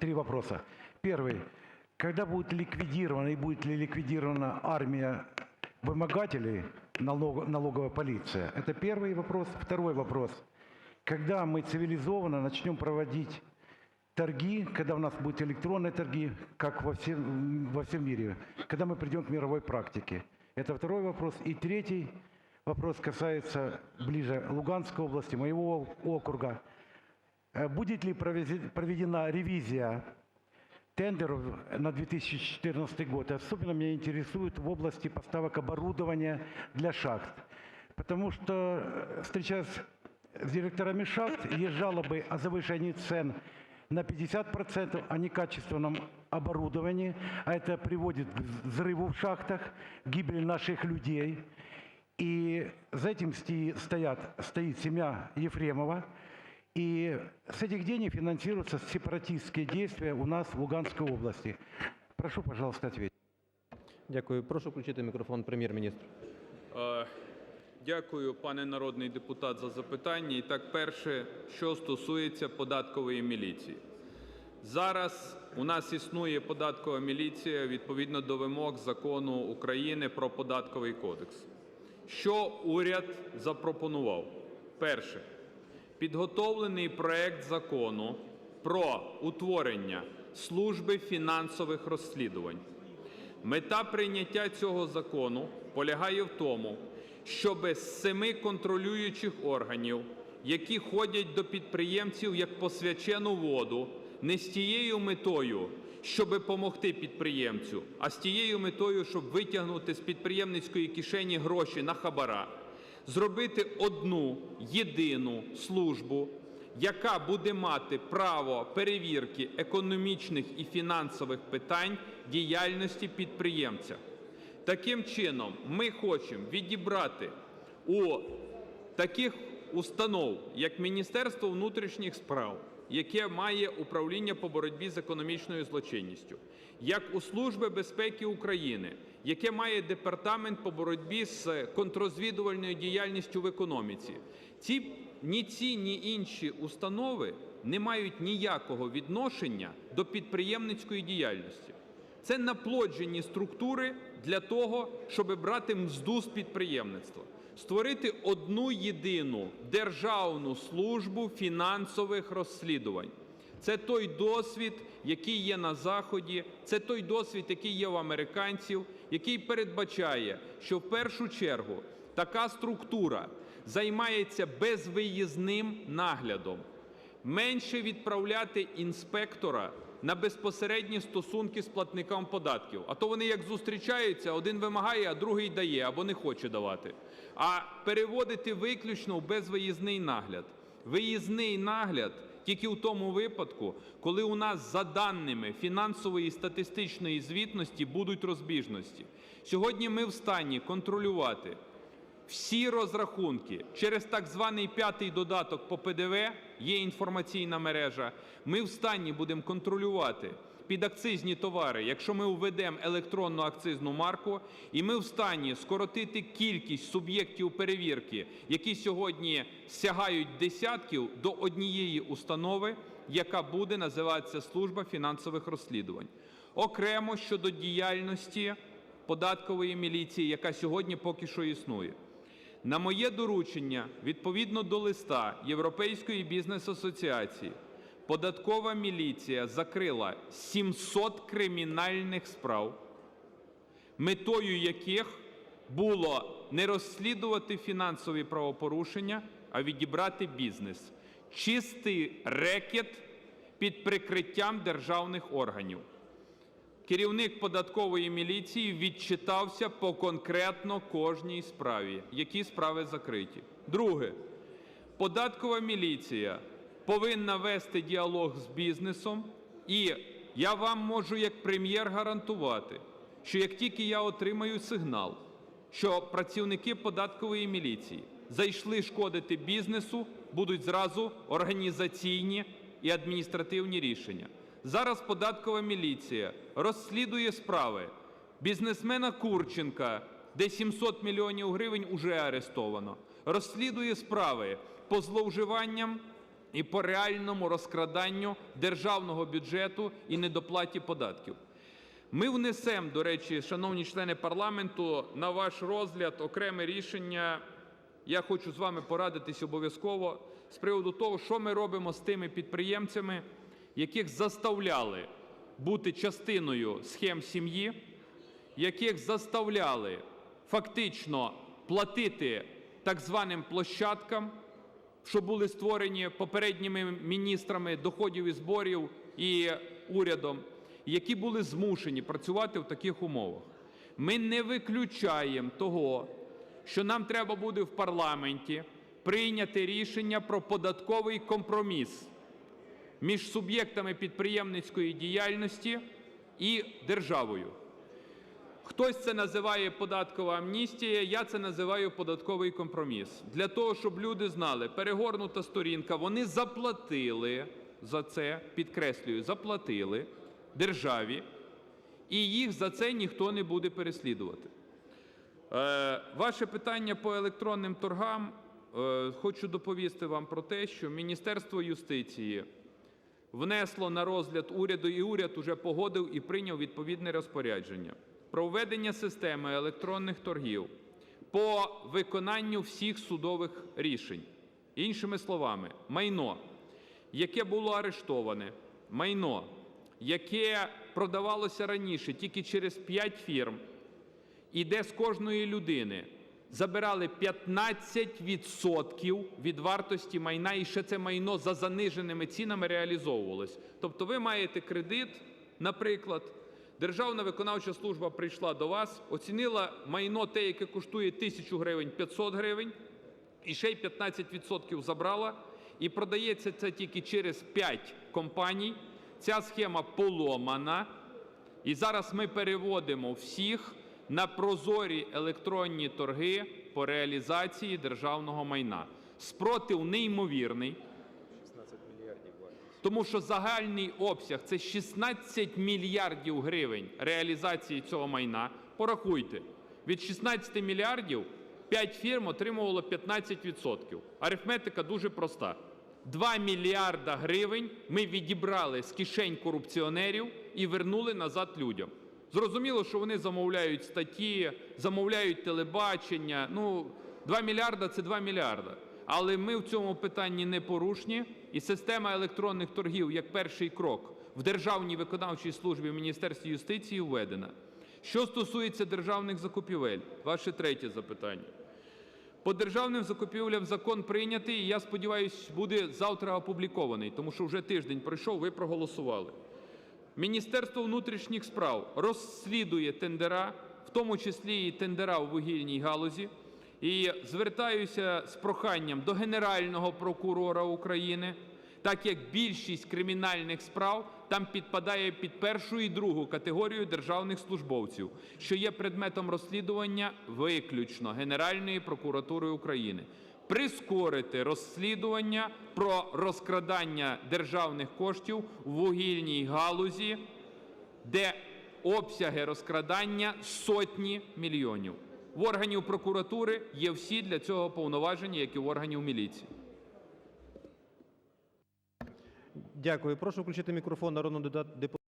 три вопроса. Первый. Когда будет ликвидирована и будет ли ликвидирована армия вымогателей, налог- налоговая полиция? Это первый вопрос. Второй вопрос. Когда мы цивилизованно начнем проводить торги, когда у нас будут электронные торги, как во всем, во всем мире, когда мы придем к мировой практике? Это второй вопрос. И третий вопрос касается ближе Луганской области, моего округа. Э, Будет ли проведена ревизия тендеров на 2014 год? Особенно меня интересует в области поставок оборудования для шахт. Потому что, э, встречаясь с директорами шахт, есть жалобы о завышении цен на 50%, о некачественном оборудовании, а это приводит к взрыву в шахтах, гибели наших людей. И за этим стоят, стоит семья Ефремова. И с этих денег финансируются сепаратистские действия у нас в Луганской области. Прошу, пожалуйста, ответить. Дякую. Прошу включити мікрофон прем'єр-міністру. Е, Дякую, пане народний депутат, за запитання. І так, перше, що стосується податкової міліції. Зараз у нас існує податкова міліція відповідно до вимог Закону України про податковий кодекс. Що уряд запропонував? Перше. Підготовлений проект закону про утворення служби фінансових розслідувань. Мета прийняття цього закону полягає в тому, щоб з семи контролюючих органів, які ходять до підприємців як по свячену воду, не з тією метою, щоб допомогти підприємцю, а з тією метою, щоб витягнути з підприємницької кишені гроші на хабара, зробити одну єдину службу, яка буде мати право перевірки економічних і фінансових питань діяльності підприємця. Таким чином, ми хочемо відібрати у таких установ, як Міністерство внутрішніх справ, яке має управління по боротьбі з економічною злочинністю, як у Служби безпеки України, яке має департамент по боротьбі з контррозвідувальною діяльністю в економіці. Ці ні ці, ні інші установи не мають ніякого відношення до підприємницької діяльності. Це наплоджені структури для того, щоб брати мзду з підприємництва, створити одну єдину державну службу фінансових розслідувань. Це той досвід, який є на Заході, це той досвід, який є в американців, який передбачає, що в першу чергу така структура займається безвиїзним наглядом, менше відправляти інспектора на безпосередні стосунки з платником податків. А то вони як зустрічаються, один вимагає, а другий дає або не хоче давати. А переводити виключно в безвиїзний нагляд. Виїзний нагляд тільки в тому випадку, коли у нас за даними фінансової і статистичної звітності будуть розбіжності. Сьогодні ми в стані контролювати всі розрахунки через так званий п'ятий додаток по ПДВ, є інформаційна мережа, ми в стані будемо контролювати підакцизні товари, якщо ми введемо електронну акцизну марку, і ми в стані скоротити кількість суб'єктів перевірки, які сьогодні сягають десятків до однієї установи, яка буде називатися Служба фінансових розслідувань. Окремо щодо діяльності податкової міліції, яка сьогодні поки що існує. На моє доручення, відповідно до листа Європейської бізнес-асоціації, податкова міліція закрила 700 кримінальних справ, метою яких було не розслідувати фінансові правопорушення, а відібрати бізнес. Чистий рекет під прикриттям державних органів. Керівник податкової міліції відчитався по конкретно кожній справі, які справи закриті. Друге. Податкова міліція повинна вести діалог з бізнесом, і я вам можу як прем'єр гарантувати, що як тільки я отримаю сигнал, що працівники податкової міліції зайшли шкодити бізнесу, будуть зразу організаційні і адміністративні рішення. Зараз податкова міліція розслідує справи бізнесмена Курченка, де 700 мільйонів гривень уже арестовано. Розслідує справи по зловживанням і по реальному розкраданню державного бюджету і недоплаті податків. Ми внесемо, до речі, шановні члени парламенту, на ваш розгляд окреме рішення. Я хочу з вами порадитись обов'язково з приводу того, що ми робимо з тими підприємцями, яких заставляли бути частиною схем сім'ї, яких заставляли фактично платити так званим площадкам, що були створені попередніми міністрами доходів і зборів і урядом, які були змушені працювати в таких умовах. Ми не виключаємо того, що нам треба буде в парламенті прийняти рішення про податковий компроміс між суб'єктами підприємницької діяльності і державою. Хтось це називає податкова амністія, я це називаю податковий компроміс. Для того, щоб люди знали, перегорнута сторінка, вони заплатили за це, підкреслюю, заплатили державі, і їх за це ніхто не буде переслідувати. Е, Ваше питання по електронним торгам. Е, Хочу доповісти вам про те, що Міністерство юстиції внесло на розгляд уряду, і уряд уже погодив і прийняв відповідне розпорядження про введення системи електронних торгів по виконанню всіх судових рішень. Іншими словами, майно, яке було арештоване, майно, яке продавалося раніше тільки через 5 фірм, і де з кожної людини забирали 15% від вартості майна, і ще це майно за заниженими цінами реалізовувалось. Тобто ви маєте кредит, наприклад, Державна виконавча служба прийшла до вас, оцінила майно те, яке коштує 1000 гривень, 500 гривень, і ще й 15% забрала, і продається це тільки через 5 компаній. Ця схема поломана, і зараз ми переводимо всіх на прозорі електронні торги по реалізації державного майна. Спротив неймовірний. Тому що загальний обсяг це 16 мільярдів гривень реалізації цього майна. Порахуйте, від 16 мільярдів 5 фірм отримувало 15%. Арифметика дуже проста. 2 мільярда гривень ми відібрали з кишень корупціонерів і вернули назад людям. Зрозуміло, що вони замовляють статті, замовляють телебачення. Ну, 2 мільярда – це 2 мільярда. Але ми в цьому питанні непорушні, і система електронних торгів як перший крок в Державній виконавчій службі в Міністерстві юстиції введена. Що стосується державних закупівель, ваше третє запитання. По державним закупівлям закон прийнятий, і я сподіваюся, буде завтра опублікований, тому що вже тиждень пройшов, ви проголосували. Міністерство внутрішніх справ розслідує тендера, в тому числі і тендера у вугільній галузі. І звертаюся з проханням до Генерального прокурора України, так як більшість кримінальних справ там підпадає під першу і другу категорію державних службовців, що є предметом розслідування виключно Генеральної прокуратури України. Прискорити розслідування про розкрадання державних коштів в вугільній галузі, де обсяги розкрадання сотні мільйонів. В органів прокуратури є всі для цього повноваження, як і в органів міліції. Дякую. Прошу включити мікрофон народному депутату